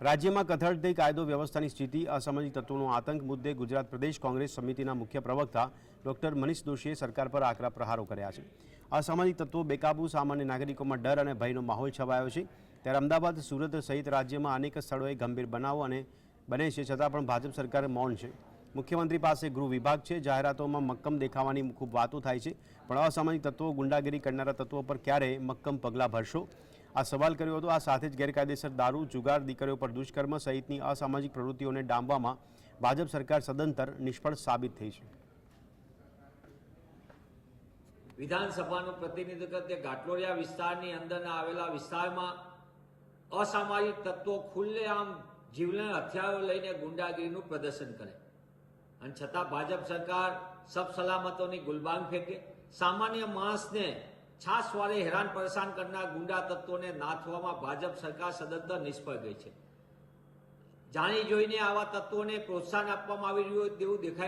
રાજ્યમાં કથળતી કાયદો વ્યવસ્થાની સ્થિતિ, અસામાજિક તત્વોનો આતંક મુદ્દે ગુજરાત પ્રદેશ કોંગ્રેસ સમિતિના મુખ્ય પ્રવક્તા ડોક્ટર મનીષ દોશીએ સરકાર પર આકરા પ્રહારો કર્યા છે. અસામાજિક તત્વો બેકાબુ, સામાન્ય નાગરિકોમાં ડર અને ભયનો માહોલ છવાયો છે. ત્યારે અમદાવાદ, સુરત સહિત રાજ્યમાં અનેક સ્થળોએ ગંભીર બનાવો અને બને છે છતાં પણ ભાજપ સરકાર મૌન છે. મુખ્યમંત્રી પાસે ગૃહ વિભાગ છે. જાહેરાતોમાં મક્કમ દેખાવાની ખૂબ વાતો થાય છે. પણ અસામાજિક તત્વો ગુંડાગીરી કરનારા તત્વો પર ક્યારે મક્કમ પગલાં ભરશો? આ સવાલ કર્યો હતો, આ સાથે જ ગેરકાયદેસર દારૂ, જુગાર, દીકરીઓ પર દુષ્કર્મ સહિતની અસામાજિક પ્રવૃત્તિઓને ડામવામાં ભાજપ સરકાર સદંતર નિષ્ફળ સાબિત થઈ છે. વિધાનસભાનું પ્રતિનિધિત્વ તે ઘાટલોડિયા વિસ્તારની અંદરના આવેલા વિસ્તારમાં અસામાજિક તત્વો ખુલ્લેઆમ જીવલેણ હથિયારો લઈને ગુંડાગીરીનું પ્રદર્શન કરે. અને છતાં ભાજપ સરકાર સબ સલામતોની ગુલબાંગ ફેંકે. સામાન્ય માણસને છાસવારે હેરાન પરેશાન કરનાર ગુંડા તત્વોને નાથવામાં ભાજપ સરકાર સદંતર નિષ્ફળ ગઈ છે. જાણી જોઈને આવા તત્વોને પ્રોત્સાહન આપવામાં આવી રહ્યું તેવું દેખાય